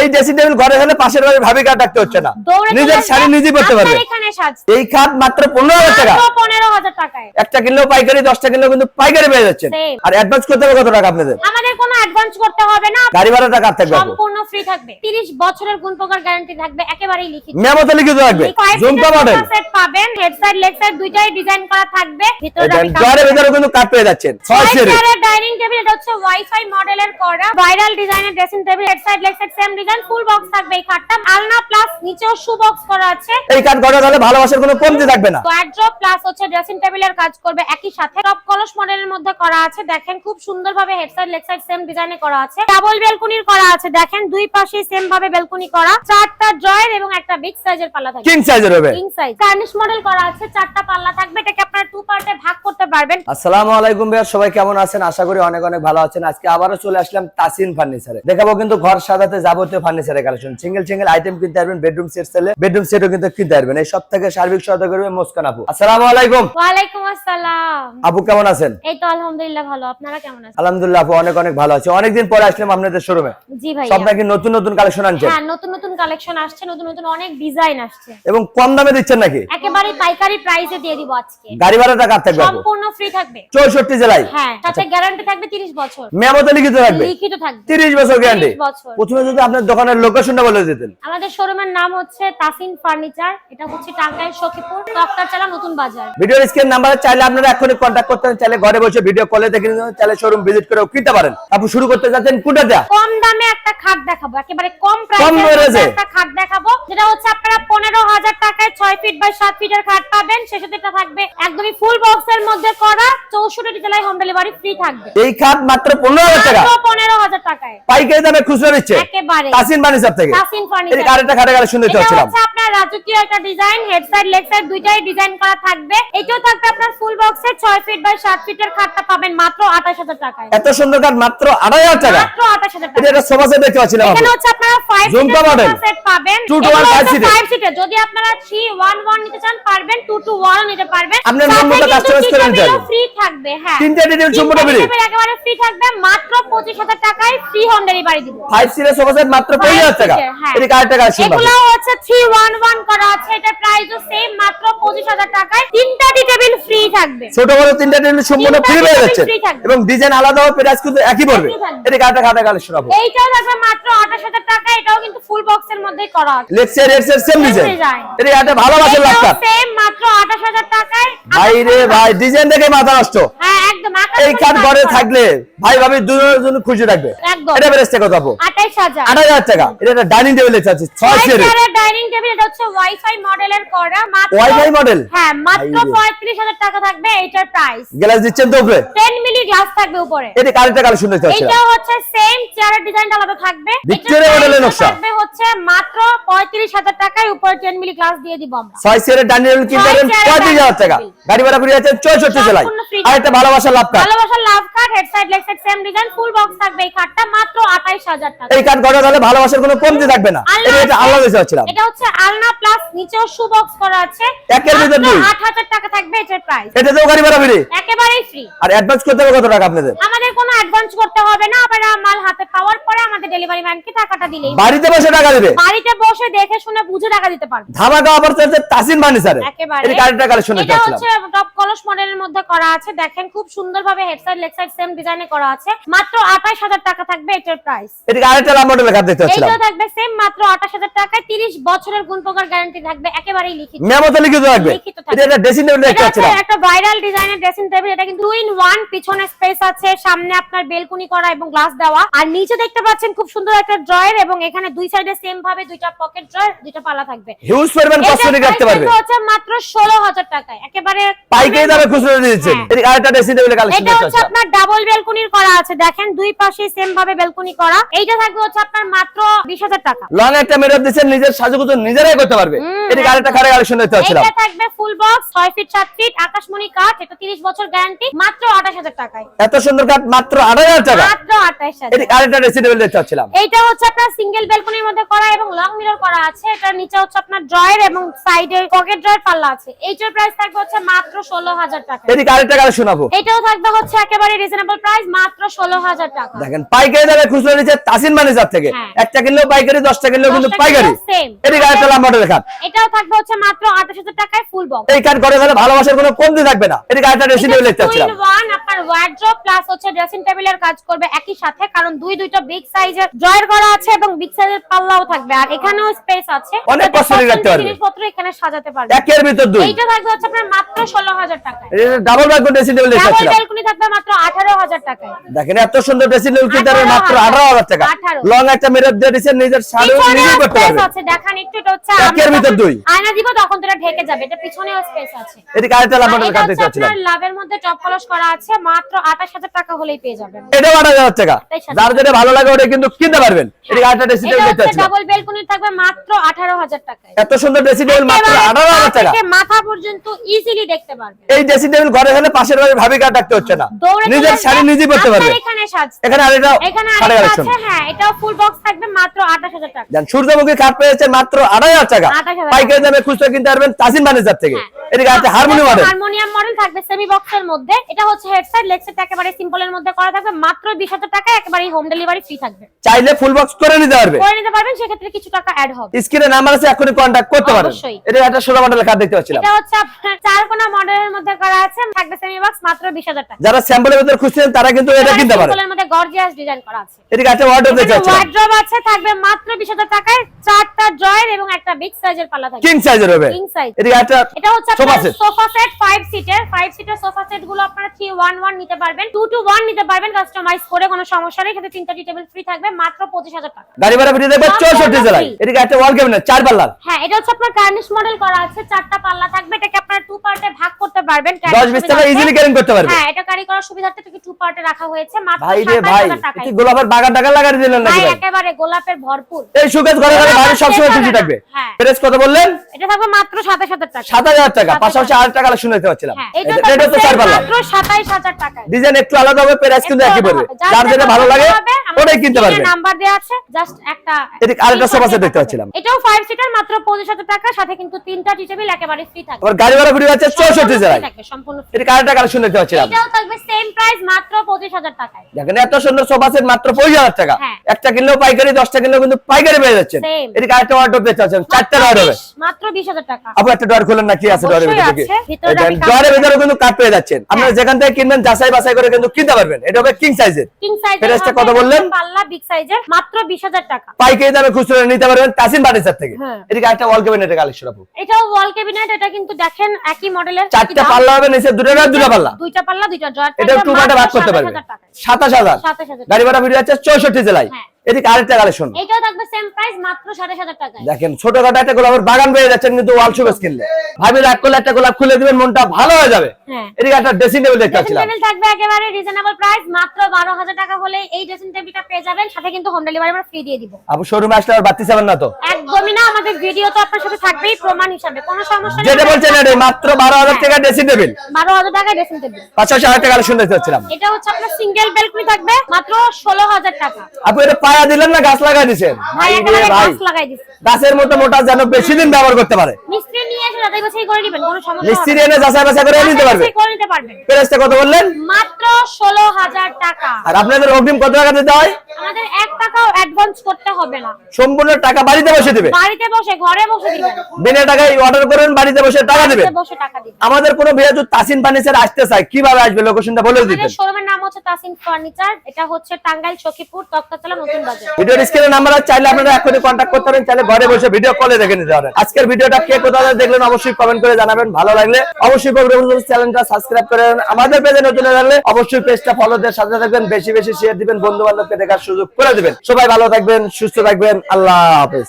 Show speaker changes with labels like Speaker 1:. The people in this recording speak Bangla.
Speaker 1: এই ড্রেসিং টেবিল ঘরে হলে পাশের বাড়ির ভাবি কার ডাকতে হচ্ছে না। নিজের শাড়ি নিজে পড়তে পারবে।
Speaker 2: এখানে সাজ
Speaker 1: এই খাট মাত্র পনেরো হাজার টাকা।
Speaker 2: পনেরো হাজার টাকায়।
Speaker 1: একটা কিনলেও পাইকারি দশটা কিনলেও কিন্তু পাইকারি পেয়ে যাচ্ছেন। আর অ্যাডভান্স করতে হবে কত টাকা আপনাদের?
Speaker 2: আমাদের কোনো অ্যাডভান্স করতে হবে না।
Speaker 1: গাড়ি ভাড়াটা কার থাকবে
Speaker 2: সম্পূর্ণ ফ্রি থাকবে। 30 বছরের গুণ প্রকার গ্যারান্টি থাকবে। একেবারেই লিখিত।
Speaker 1: মেমোতে লিখিত থাকবে। ঝুমকা মডেল
Speaker 2: সেট পাবেন। হেড সাইড লেগ সাইড দুইটাই ডিজাইন করা থাকবে। ভিতরে
Speaker 1: ঘরের ভিতরে কিন্তু কাঠ পেয়ে যাচ্ছেন। ছয়
Speaker 2: ডাইনিং টেবিল এটা হচ্ছে ওয়াইফাই মডেলের করা। ভাইরাল ডিজাইনের dressing table head side leg side same design full box থাকবে এই খাটটা আলনা প্লাস নিচেও শু বক্স করা আছে।
Speaker 1: এই ঘরে হলে ভালোবাসার কোনো কমতি থাকবে না।
Speaker 2: ওয়ার্ড্রপ প্লাস হচ্ছে ড্রেসিং টেবিলের কাজ করবে একই সাথে। টপ কলস মডেলের মধ্যে করা আছে। দেখেন খুব সুন্দরভাবে head side leg side same ডিজাইনে করা আছে। ডাবল বেলকুনির করা আছে। দেখেন দুই পাশে সেম ভাবে বেলকুনি করা। চারটা ড্রয়ার এবং একটা বিগ সাইজের পাল্লা থাকবে।
Speaker 1: কিং সাইজের হবে।
Speaker 2: কিং সাইজ কার্নিশ মডেল করা আছে। চারটা পাল্লা থাকবে। এটাকে আপনারা টু পার্টে ভাগ করতে পারবেন।
Speaker 1: আসসালামু আলাইকুম ভাইয়া সবাই কেমন আছেন? আশা করি অনেক অনেক ভালো আছেন। আজকে আবারও চলে আসলাম তাসিন ফার্নিচারে। দেখাবো কিন্তু ঘর সাজাতে যাবতীয় ফার্নিচারের কালেকশন। সিঙ্গেল সিঙ্গেল আইটেম কিনতে পারবেন বেডরুম সেট চাইলে বেডরুম সেটও কিন্তু কিনতে পারবেন। এই সব থেকে সার্বিক সহায়তা করবে মুস্কান আপু। আসসালামু আলাইকুম।
Speaker 2: ওয়ালাইকুম আসসালাম।
Speaker 1: আপু কেমন আছেন?
Speaker 2: এই তো আলহামদুলিল্লাহ ভালো। আপনারা কেমন আছেন?
Speaker 1: আলহামদুলিল্লাহ আপু অনেক অনেক ভালো আছে। অনেকদিন পরে আসলাম আপনাদের শোরুমে
Speaker 2: জি ভাই
Speaker 1: সব নাকি নতুন নতুন কালেকশন আনছেন?
Speaker 2: হ্যাঁ নতুন নতুন কালেকশন আসছে নতুন নতুন অনেক ডিজাইন আসছে।
Speaker 1: এবং কম দামে দিচ্ছেন নাকি?
Speaker 2: একেবারে পাইকারি প্রাইসে দিয়ে দিব আজকে।
Speaker 1: গাড়ি ভাড়াটা কার থাকবে আপু?
Speaker 2: সম্পূর্ণ ফ্রি থাকবে।
Speaker 1: চৌষট্টি জেলায়?
Speaker 2: হ্যাঁ সাথে গ্যারান্টি থাকবে 30 বছর।
Speaker 1: মেমোতে লিখিত থাকবে?
Speaker 2: লিখিত থাকবে।
Speaker 1: তিরিশ বছর গ্যারান্টি প্রথমে যদি আপনার দোকানের লোকেশনটা বলে দিতেন।
Speaker 2: আমাদের শোরুমের নাম হচ্ছে তাসিন ফার্নিচার। এটা হচ্ছে টাঙ্গাইল সখীপুর তক্তারচালা নতুন বাজার।
Speaker 1: স্ক্রিন নাম্বারে চাইলে আপনারা এখনই করতে চাইলে ঘরে বসে ভিডিও কলে দেখে চাইলে শোরুম ভিজিট করেও কিনতে পারেন। আপনি শুরু করতে যাচ্ছেন কোনটা দেয়া
Speaker 2: কম দামে একটা খাট দেখাবো একেবারে কম
Speaker 1: কম
Speaker 2: প্রাইসে একটা খাট দেখাবো যেটা হচ্ছে আপনারা পনেরো হাজার টাকায় ছয় ফিট বাই সাত ফিটের খাট পাবেন। সে সাথে থাকবে একদমই ফুল বক্সের মধ্যে করা চৌষট্টি জেলায় হোম ডেলিভারি ফ্রি থাকবে।
Speaker 1: এই খাট মাত্র পনেরো হাজার টাকা।
Speaker 2: মাত্র পনেরো হাজার টাকায়।
Speaker 1: পাইকারি দামে খুচরো দিচ্ছে
Speaker 2: একেবারে।
Speaker 1: তাসিন বানিসার থেকে।
Speaker 2: তাসিন
Speaker 1: এই
Speaker 2: ফার্নিচার
Speaker 1: আরেকটা খাটে গাড়ি শুনতে চাচ্ছিলাম।
Speaker 2: রাজকীয় একটা design head side leg side দুইটাই ডিজাইন করা থাকবে। এটাও থাকবে আপনার ফুল বক্সে 6 ফিট বাই 7 ফিটের খাটটা পাবেন মাত্র 28000 টাকায়।
Speaker 1: এত সুন্দর খাট মাত্র আড়াই হাজার টাকা।
Speaker 2: মাত্র 28000 টাকা।
Speaker 1: একটা সোফা সেট দেখতে পাচ্ছিলাম
Speaker 2: এখানে হচ্ছে আপনারা 5
Speaker 1: ঝুমকা model।
Speaker 2: সেট পাবেন।
Speaker 1: Two to one, five seater।
Speaker 2: 5 সিটের যদি আপনারা 3 1 1 নিতে চান পারবেন। 2 টু 1 নিতে পারবেন।
Speaker 1: আপনার মতো customize করে নিতে।
Speaker 2: ফ্রি থাকবে হ্যাঁ।
Speaker 1: তিনটা ডিটেল সম্পূর্ণ ফ্রি
Speaker 2: একেবারে ফ্রি থাকবে। মাত্র 25000 টাকায় ফ্রি হোম ডেলিভারি দিব।
Speaker 1: ফাইভ সিটের সোফা সেট মাত্র পঁচিশ হাজার টাকা।
Speaker 2: হ্যাঁ।
Speaker 1: এটা আরেকটা গাড়ি শুনতে
Speaker 2: এগুলো হচ্ছে 311 করা আছে এটা প্রাইসও সেম মাত্র 25000 টাকায়। তিনটা টি টেবিল ফ্রি থাকবে।
Speaker 1: ছোট বড় তিনটা টেবিল সম্পূর্ণ ফ্রি পেয়ে যাচ্ছে। এবং ডিজাইন আলাদা হবে প্রাইস কিন্তু একই পড়বে। এটা আরেকটা খাটে গাড়ি শোনাবো
Speaker 2: এইটাও মাত্র 28000 টাকা এটাও কিন্তু ফুল বক্সের মধ্যেই করা আছে।
Speaker 1: লেক্সের এক্সের সেম ডিজাইন। এটা ভালোবাসার কাট
Speaker 2: সেম মাত্র 28000 টাকায়।
Speaker 1: ভাই রে ভাই ডিজাইন দেখে মাথা নষ্ট।
Speaker 2: হ্যাঁ
Speaker 1: এই কাঠ ঘরে থাকলে ভাই ভাবি দুজনের জন্য খুশি থাকবে। এটা বেরেস্টে কত আপু
Speaker 2: 28000
Speaker 1: আট হাজার টাকা। এটা একটা ডাইনিং টেবিল আছে
Speaker 2: ডাইনিং টেবিল এটা হচ্ছে ওয়াইফাই মডেলের করা মাত্র
Speaker 1: Wi-Fi
Speaker 2: হ্যাঁ মাত্র
Speaker 1: ভাই।
Speaker 2: 35000 টাকা থাকবে এটার প্রাইস
Speaker 1: গ্লাস দিচ্ছেন তো উপরে?
Speaker 2: 10 মিলি গ্লাস থাকবে উপরে।
Speaker 1: এটা কারেন্টটা কালেকশন দেখতে
Speaker 2: এটা হচ্ছে সেম চেয়ারের ডিজাইনটা আলাদা থাকবে।
Speaker 1: এর
Speaker 2: price
Speaker 1: নকশা।
Speaker 2: থাকবে হচ্ছে মাত্র 35000 টাকায় উপরে 10 মিলি গ্লাস দিয়ে দিব আমরা।
Speaker 1: ডাইনিং টেবিল কিনতে
Speaker 2: ছয়
Speaker 1: পারেন
Speaker 2: চেয়ারের
Speaker 1: পঁয়ত্রিশ হাজার টাকা। গাড়ি ভাড়া আছে চৌষট্টি জেলায় আর একটা ভালোবাসার লাভ
Speaker 2: ভালোবাসার love card head side leg side same design full box থাকবে। এই কার্ডটা মাত্র 28000 টাকা।
Speaker 1: এই কাঠ ঘরে হলে ভালোবাসার কোনো কমতি থাকবে না। এটা এটা আলাদা
Speaker 2: এটা হচ্ছে আলনা প্লাস নিচেও শু বক্স করা আছে।
Speaker 1: একের ভিতর দুই।
Speaker 2: 8000 টাকা থাকবে এটার প্রাইস
Speaker 1: এটাতেও গাড়ি ভাড়া ফ্রি
Speaker 2: একেবারেই ফ্রি
Speaker 1: আর অ্যাডভান্স করতে হবে কত টাকা আপনাদের?
Speaker 2: আমাদের কোনো অ্যাডভান্স করতে হবে না। আপনারা মাল হাতে পাওয়ার পরে আমাদের ডেলিভারি ম্যানকে টাকাটা দিলেই।
Speaker 1: বাড়িতে বসে টাকা দিবে।
Speaker 2: বাড়িতে বসে দেখে শুনে বুঝে টাকা দিতে পারবে।
Speaker 1: অফার চলছে তাসিন ফার্নিচারে
Speaker 2: একেবারে।
Speaker 1: এটা কারেন্টটা কালেকশন
Speaker 2: এটা হচ্ছে টপ কলস মডেলের মধ্যে করা আছে। দেখেন খুব সুন্দরভাবে head side leg side same ডিজাইনে করা আছে। মাত্র 28000 টাকা থাকবে এটার প্রাইস
Speaker 1: এটা আরেকটা লাভ মডেলের কাঠ দেখতে পাচ্ছিলাম।
Speaker 2: এইটাও থাকবে সেম মাত্র 28000 টাকায় 30 বছরের গুণ প্রকার গ্যারান্টি থাকবে একেবারেই লিখিত।
Speaker 1: মেমোতে লিখিত থাকবে। এটা একটা ড্রেসিং টেবিল দেখতে
Speaker 2: এটা হচ্ছে
Speaker 1: পাচ্ছিলাম।
Speaker 2: একটা ভাইরাল ডিজাইনের ড্রেসিং টেবিল এটা কিন্তু ইন ওয়ান পিছনে স্পেস আছে সামনে আপনার বেলকুনি করা এবং গ্লাস দেওয়া। আর নিচে দেখতে পাচ্ছেন খুব সুন্দর একটা ড্রয়ার এবং এখানে দুই সাইডে সেম ভাবে দুইটা পকেট ড্রয়ার দুইটা পালা থাকবে।
Speaker 1: হিউজ পরিমাণ কসমেটিক রাখতে পারবে।
Speaker 2: থাকবে হচ্ছে মাত্র 16000 টাকায়। একেবারে
Speaker 1: পাইকারি দামে খুচরো দিচ্ছেন
Speaker 2: হ্যাঁ।
Speaker 1: এটা আরেকটা ড্রেসিং টেবিলের কালেকশন
Speaker 2: এটা হচ্ছে আপনার ডাবল বেলকুনির করা আছে। দেখেন দুই পাশে সেম ভাবে বেলকুনি করা। এইটা থাকবে হচ্ছে আপনার মাত্র 20000 টাকা।
Speaker 1: লং একটা মেরর দিচ্ছেন নিজের সাজুগুজু নিজেরাই করতে পারবে। এদিকে আরেকটা খাটে কালেকশন দেখতে পাচ্ছিলাম।
Speaker 2: এটা থাকবে ফুল বক্স 6 ফিট 7 ফিট আকাশমণি কাঠ এটা 30 বছর গ্যারান্টি মাত্র 28000 টাকায়।
Speaker 1: এত সুন্দর কাঠ মাত্র আড়াই হাজার টাকা।
Speaker 2: মাত্র 28000
Speaker 1: এদিকে আরেকটা ড্রেসিং টেবিল দেখতে পাচ্ছিলাম।
Speaker 2: এইটা হচ্ছে আপনার সিঙ্গেল বেলকনির মধ্যে করা এবং লং মিরর করা আছে। এটা নিচে হচ্ছে আপনার ড্রয়ার এবং সাইডে পকেট ড্রয়ার পাল্লা আছে। এইটার প্রাইস থাকবে হচ্ছে মাত্র 16000 টাকা।
Speaker 1: এদিকে আরেকটা কালেকশন শোনাবো।
Speaker 2: এটাও থাকবে হচ্ছে একেবারে রিজনেবল প্রাইস মাত্র 16000 টাকা।
Speaker 1: দেখেন পাইকারি দামে খুচরো নিচ্ছে তাসিন ম্যানেজার থেকে।
Speaker 2: হ্যাঁ।
Speaker 1: কিনলেও পাইকারি দশটা কিনলেও কিন্তু পাইকারি। লাম্বা মডেল খাট
Speaker 2: এটাও থাকবে হচ্ছে মাত্র 28000 টাকায় ফুল বক্স
Speaker 1: এই কাঠ ঘরে গেলে ভালোবাসার কোনো কমতি থাকবে না। ড্রেসিং টেবিল পাচ্ছিলাম
Speaker 2: ওয়ান আপনার ওয়ার্ড্রপ প্লাস হচ্ছে ড্রেসিং টেবিলের কাজ করবে একই সাথে কারণ দুই দুইটা বিগ সাইজের ড্রয়ার করা আছে এবং বিগ সাইজের পাল্লাও থাকবে। আর এখানেও স্পেস আছে।
Speaker 1: অনেক রাখতে পারবে।
Speaker 2: জিনিসপত্র এখানে সাজাতে পারবে।
Speaker 1: একের ভিতর দুই।
Speaker 2: থাকবে হচ্ছে আপনার মাত্র 16000 টাকায়।
Speaker 1: Double bag dressing table
Speaker 2: double balcony থাকবে মাত্র 18000 টাকায়।
Speaker 1: দেখেন এত সুন্দর ড্রেসিং টেবিল কিনতে মাত্র আঠারো হাজার টাকা। লং একটা মিরর দিয়ে দিচ্ছেন নিজের শাড়িও নিজে করতে
Speaker 2: স্পেস আছে দেখান একটু এটা হচ্ছে
Speaker 1: একের ভিতর দুই।
Speaker 2: আয়না দিব তখন তো ঢেকে যাবে এটা পিছনেও স্পেস আছে।
Speaker 1: এদিকে আরেকটা লাম্বা মডেল
Speaker 2: এটা
Speaker 1: কাঠ
Speaker 2: হচ্ছে
Speaker 1: দেখতে পাচ্ছিলাম
Speaker 2: আপনার লাভের মধ্যে টপ পলিশ করা আছে মাত্র 28000 টাকা হলেই পেয়ে যাবেন।
Speaker 1: এটাও আট হাজার টাকা। যার যেটা ভালো লাগে ওটা কিন্তু কিনতে পারবেন। এদিকে আরেকটা ড্রেসিং টেবিল দেখতে
Speaker 2: হচ্ছে ডাবল বেলকনি থাকবে মাত্র 18000 টাকায়।
Speaker 1: এত সুন্দর ড্রেসিং টেবিল মাত্র
Speaker 2: একেবারে
Speaker 1: আঠারো
Speaker 2: পা
Speaker 1: হাজার টাকা।
Speaker 2: মাথা পর্যন্ত ইজিলি দেখতে পারবেন।
Speaker 1: এই ড্রেসিং টেবিল ঘরে পাশের বাড়ির ভাবি কাঠ রাখতে হচ্ছে না। নিজের শাড়ি নিজে
Speaker 2: পড়তে
Speaker 1: পারবে।
Speaker 2: এখানে সাজ
Speaker 1: এখানে আরেকটা
Speaker 2: এখানে আরেকটা আছে হ্যাঁ এটাও ফুল বক্স থাকবে মাত্র 28000 টাকা।
Speaker 1: জান সূর্যমুখী কাঠ পেয়েছে মাত্র আড়াই হাজার টাকা।
Speaker 2: 28,000
Speaker 1: পাইকারি দামে খুচরা কিনতে পারবেন তাসিন বানিজার থেকে।
Speaker 2: হ্যাঁ।
Speaker 1: এদিকে আছে হারমোনি মডেল
Speaker 2: হারমোনিয়াম মডেল থাকবে সেমি বক্সের মধ্যে। এটা হচ্ছে হেড সাইড লেগ সাইড একেবারে সিম্পলের মধ্যে করা থাকবে। মাত্র 20000 টাকা একেবারে হোম ডেলিভারি ফ্রি থাকবে।
Speaker 1: চাইলে ফুল বক্স করে নিতে পারবে।
Speaker 2: করে নিতে পারবেন সেক্ষেত্রে কিছু টাকা অ্যাড হবে।
Speaker 1: স্ক্রিনে নাম্বার আছে এখনই কন্ট্যাক্ট করতে পারেন। এটা একটা ষোলো মডেলের কাঠ দেখতে পাচ্ছিলাম।
Speaker 2: এটা হচ্ছে আপনার চার কোনা মডেলের মধ্যে করা আছে থাকবে সেমি বক্স মাত্র 20000 টাকা।
Speaker 1: যারা স্যাম্পলের ভিতরে খুঁজছেন তারা কিন্তু এটা কিনতে পারে।
Speaker 2: সিম্পলের মধ্যে গর্জিয়াস ডিজাইন করা আছে।
Speaker 1: এদিকে একটা ওয়ার্ডরোব দেখতে পাচ্ছিলাম।
Speaker 2: ওয়ার্ড্রপ আছে থাকবে মাত্র 20000 টাকায়। চারটা ড্রয়ার এবং একটা বিগ সাইজের পাল্লা থাকবে।
Speaker 1: কিং সাইজের হবে।
Speaker 2: King size।
Speaker 1: এদিকে একটা
Speaker 2: এটা হচ্ছে
Speaker 1: সোফা
Speaker 2: আপনার
Speaker 1: সেট
Speaker 2: সোফা সেট 5 সিটের 5 সিটের সোফা সেটগুলো আপনারা 311 নিতে পারবেন। 2 টু 1 নিতে পারবেন কাস্টমাইজ করে কোনো সমস্যা নেই। সাথে তিনটা টেবিল ফ্রি থাকবে মাত্র 25000 টাকা।
Speaker 1: গাড়ি ভাড়া ভিডিও দেখবে
Speaker 2: সব
Speaker 1: জেলায়।
Speaker 2: free।
Speaker 1: একটা ওয়াল ক্যাবিনেট চার পাল্লার।
Speaker 2: হ্যাঁ এটা হচ্ছে আপনার কার্নিশ মডেল করা আছে চারটা পাল্লা থাকবে। এটাকে আপনারা টু পার্টে ভাগ করতে পারবেন। Carry
Speaker 1: দশ বিশ টাকা ইজিলি ক্যারিং করতে পারবে।
Speaker 2: হ্যাঁ এটা ক্যারি করার সুবিধার্থে এটাকে টু পার্টে রাখা হয়েছে মাত্র
Speaker 1: ভাই রে ভাই
Speaker 2: 27000 টাকায়।
Speaker 1: এটি গোলাপের বাগান টাকা লাগাই দিলেন নাকি
Speaker 2: ভাই
Speaker 1: ভাই?
Speaker 2: একেবারে গোলাপের ভরপুর।
Speaker 1: এই সুকেশ ঘরে ঘরে বাড়ির সবসময় খুশি থাকবে।
Speaker 2: হ্যাঁ।
Speaker 1: প্রেস কত বললেন?
Speaker 2: এটা থাকবে মাত্র 27000 টাকা।
Speaker 1: হাজার টাকা পাশাপাশি আর টাকা কালেকশন দেখতে পাচ্ছিলাম
Speaker 2: হ্যাঁ এটা
Speaker 1: এটা এটা তো চার পাল্লা
Speaker 2: মাত্র 27000 টাকায়।
Speaker 1: ডিজাইন একটু আলাদা হবে প্রাইস কিন্তু একই পড়বে যার যেটা ভালো লাগে ওটাই কিনতে পারবে।
Speaker 2: নাম্বার দেয়া আছে জাস্ট একটা
Speaker 1: এদিকে আরেকটা সোফা সেট দেখতে পাচ্ছিলাম।
Speaker 2: এটাও 5 সিটার মাত্র 25000 টাকা সাথে কিন্তু তিনটা টি টেবিল একেবারে ফ্রি থাকবে।
Speaker 1: আবার গাড়ি ভাড়া ভিডিও আছে চৌষট্টি জেলায়।
Speaker 2: সম্পূর্ণ free।
Speaker 1: এদিকে কালেকশন দেখতে পাচ্ছিলাম
Speaker 2: এটাও থাকবে সেম প্রাইস মাত্র 25000 টাকায়।
Speaker 1: দেখেন এত সুন্দর সোফা সেট মাত্র টাকা।
Speaker 2: হ্যাঁ।
Speaker 1: একটা কিনলেও পাইকারি দশটা কিনলেও কিন্তু পাইকারি পেয়ে যাচ্ছেন। দেখতে পাচ্ছেন চারটা ডয়ার হবে
Speaker 2: মাত্র 20000 টাকা।
Speaker 1: আপু একটা খুলেন না কি আছে
Speaker 2: অবশ্যই
Speaker 1: ভিতরে।
Speaker 2: ভিতরে
Speaker 1: কিন্তু পেয়ে যাচ্ছেন আপনারা
Speaker 2: হ্যাঁ।
Speaker 1: যেখান থেকে কিনবেন যাচাই বাছাই করে কিন্তু কিনতে পারবেন এটা হবে কিং সাইজের
Speaker 2: কিং সাইজের
Speaker 1: কত বললেন?
Speaker 2: পাল্লা বিগ সাইজের মাত্র 20000 টাকা
Speaker 1: পাইকারি দামে খুচরো নিতে পারবেন তাসিম ফার্নিচার থেকে
Speaker 2: হ্যাঁ।
Speaker 1: এদিকে একটা ওয়াল ক্যাবিনেটের কালেকশন আপু
Speaker 2: এটাও ওয়াল ক্যাবিনেট এটা কিন্তু দেখেন একই মডেলের
Speaker 1: চারটা পাল্লা হবে নিচে দুটো না দুটো পাল্লা
Speaker 2: দুইটা পাল্লা দুইটা
Speaker 1: এটা টু পার্টে ভাগ করতে পারবে সাতাশ হাজার।
Speaker 2: 27000
Speaker 1: গাড়ি ভাড়া ভিডিও আছে চৌষট্টি জেলায়।
Speaker 2: হ্যাঁ।
Speaker 1: এদিকে আরেকটা কালেকশন
Speaker 2: এটাও থাকবে সেম প্রাইস মাত্র 7500 টাকায়।
Speaker 1: দেখেন ছোটখাটো একটা গোলাপের বাগান পেয়ে যাচ্ছেন কিন্তু ওয়াল সুবেস কিনলে। ভাবি রাগ করলে একটা গোলাপ খুলে দিবেন মনটা ভালো হয়ে যাবে।
Speaker 2: হ্যাঁ।
Speaker 1: এদিকে একটা ড্রেসিং টেবিল দেখতে পাচ্ছিলাম।
Speaker 2: টেবিল থাকবে একেবারে রিজনেবল প্রাইস মাত্র 12000 টাকা হলে এই ড্রেসিং টেবিলটা পেয়ে যাবেন। সাথে কিন্তু হোম ডেলিভারি আমরা ফ্রি দিয়ে দিব।
Speaker 1: আপু শোরুমে আসলে আর বাড়তি যাবেন না তো?
Speaker 2: একদমই না আমাদের ভিডিও তো আপনার সাথে থাকবেই প্রমাণ হিসাবে। কোনো সমস্যা নেই।
Speaker 1: যেটা বলছেন এটা মাত্র বারো হাজার টাকা ড্রেসিং টেবিল
Speaker 2: 12000 টাকা ড্রেসিং টেবিল
Speaker 1: পাঁচশো হাজার টাকা কালেকশন দেখতে পাচ্ছিলাম।
Speaker 2: এটা হচ্ছে আপনার সিঙ্গেল বেলকনি থাকবে মাত্র 16000 টাকা।
Speaker 1: আপু এটা পায়া দিলেন না গাছ লাগাই দিচ্ছেন
Speaker 2: ভাই
Speaker 1: ভাই রে
Speaker 2: একেবারে
Speaker 1: ভাই
Speaker 2: গাছ লাগাই দিছি।
Speaker 1: গাছের মতো মোটা যেন বেশি দিন ব্যবহার করতে পারে।
Speaker 2: মিস্ত্রি নিয়ে এসে যাচাই বাছাই করে দিবেন কোনো সমস্যা
Speaker 1: মিস্ত্রি এনে যাচাই বাছাই করে নিতে পারবে।
Speaker 2: করে নিতে পারবেন।
Speaker 1: প্রাইসটা কত বললেন?
Speaker 2: মাত্র 16000 টাকা।
Speaker 1: আর আপনাদের অগ্রিম কত টাকা দিতে হয়?
Speaker 2: আমাদের 1 টাকাও অ্যাডভান্স করতে হবে না।
Speaker 1: সম্পূর্ণ টাকা বাড়িতে বসে দিবে?
Speaker 2: বাড়িতে বসে ঘরে বসে দিবেন
Speaker 1: বিনা টাকায় অর্ডার করেন বাড়িতে বসে টাকা দিবেন
Speaker 2: বাড়িতে বসে টাকা দিবেন
Speaker 1: আমাদের কোনো যদি তাসিন ফার্নিচার আসতে চায় কীভাবে আসবে? লোকেশনটা বলে দিবেন।
Speaker 2: আমাদের শোরুমের নাম হচ্ছে তাসিন ফার্নিচার এটা হচ্ছে টাঙ্গাইল সখীপুর তক্তাতলা নতুন বাজার।
Speaker 1: ভিডিওর স্ক্রিনে নাম্বার আছে চাইলে আপনারা এখনই কন্ট্যাক্ট করতে পারেন চাইলে ঘরে বসে ভিডিও কলে দেখে নিতে পারেন। আজকের ভিডিওটা কে কোথাও দেখলেন অবশ্যই কমেন্ট করে জানাবেন। ভালো লাগলে অবশ্যই চ্যানেলটা সাবস্ক্রাইব করেন আমাদের পেজে নতুন থাকলে অবশ্যই পেজটা ফলো দিয়ে সাথে থাকবেন বেশি বেশি শেয়ার দিবেন বন্ধু বান্ধবকে দেখার সুযোগ করে দেবেন। সবাই ভালো থাকবেন সুস্থ থাকবেন। আল্লাহ হাফেজ।